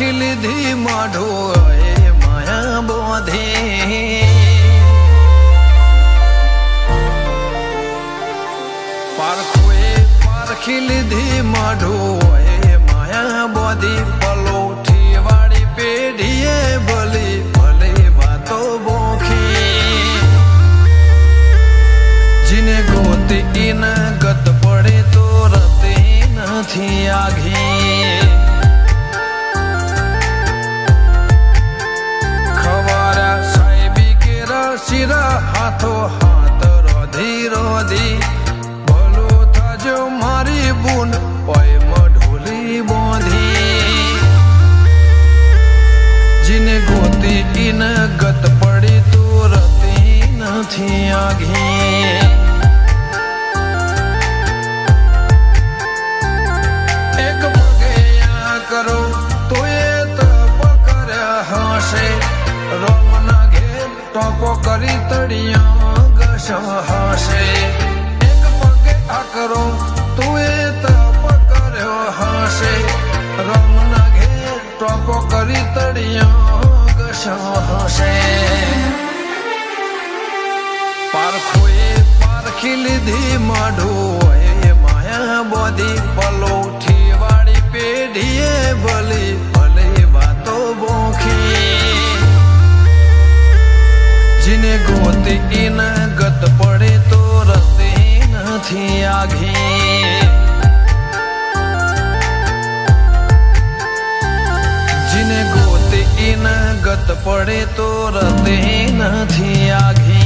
ખીલધી લીધી માઢો એ માયા બોધે. પારખો એ પારખી લીધી માઢો એ માયા બોધી. પલોઠી વાળી પેઢીએ ભલી, ભલે વાતો બોખી. જીને ગોતી ન ગત પડે તો રતે નથી આઘી હાથો હાથ રોધી રોધી ભલો થજો મારી બુન, ઓય મઢોલી બોંધી. જીને ગોતી ઇન ગત પડી તો રતી નથી આઘી ટોપો કરી તળિયા ઘસ હશે એક પગે આ કરો તો એ તપ કર્યો હશે. રમના ઘેર ટોપો કરી તળિયા ઘસ હશે પારખોએ પારખી લીધી માઢું એ માયા બોધી પલોઠી વાળી પેઢીએ ભલે ગોતી ઈન ગત પડે તો રસ્તે નથી આઘી જીને ગોતે ઈન ગત પડે તો રસ્તે નથી આઘી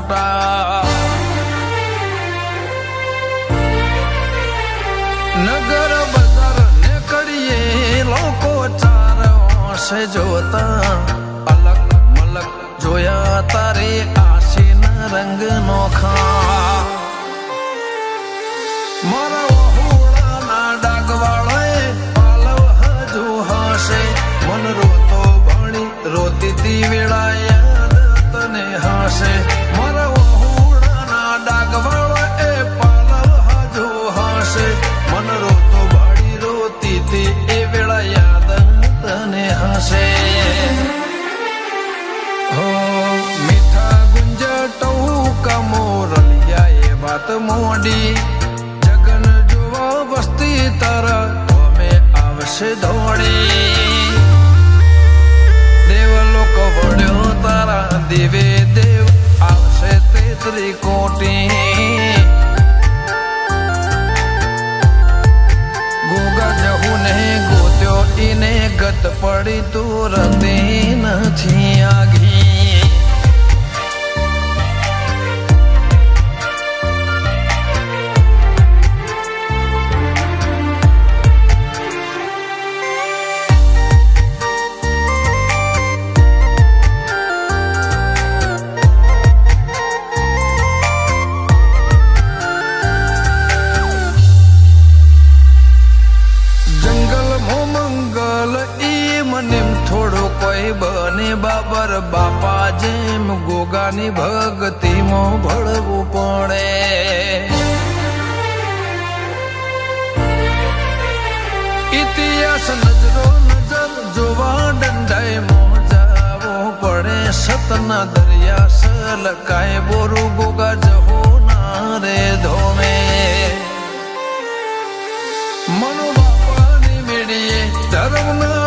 મોટા. નગર બજાર ને કરીએ લોકો ચાર વર્ષે જોતા. વાત મોડી, જગન જોવા વસ્તી તારા અમે આવશે દોડી. દેવ લોકો વળ્યો તારા દેવે દેવ, આવશે તેત્રી કોટી ગોગા જહુ ને ગોત્યો ઈને ગત પડી તું રતી નથી આઘી બાબર બાપા જેમ ગોગાની ભક્તિમાં ભળવું પડે. ઇતિહાસ નજરો નજર જોવા દંડાય મોજાવો પડે. સતના દરિયા સલકાય બોરુ ગોગા જવો ના રે ધોમે. મનો બાપાની મેળીએ ધર્મના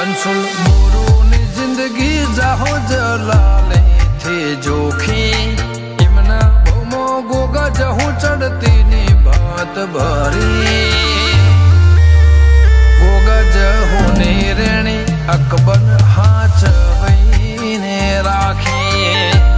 અંશુલ બોરુની જિંદગી જાહો જલાલે થી જોખી. એમના ભમો ગોગા જહું ચડતી ની ભાત ભરી. ગોગા જહું ની રેણી અકબર હાચ વહીને રાખી.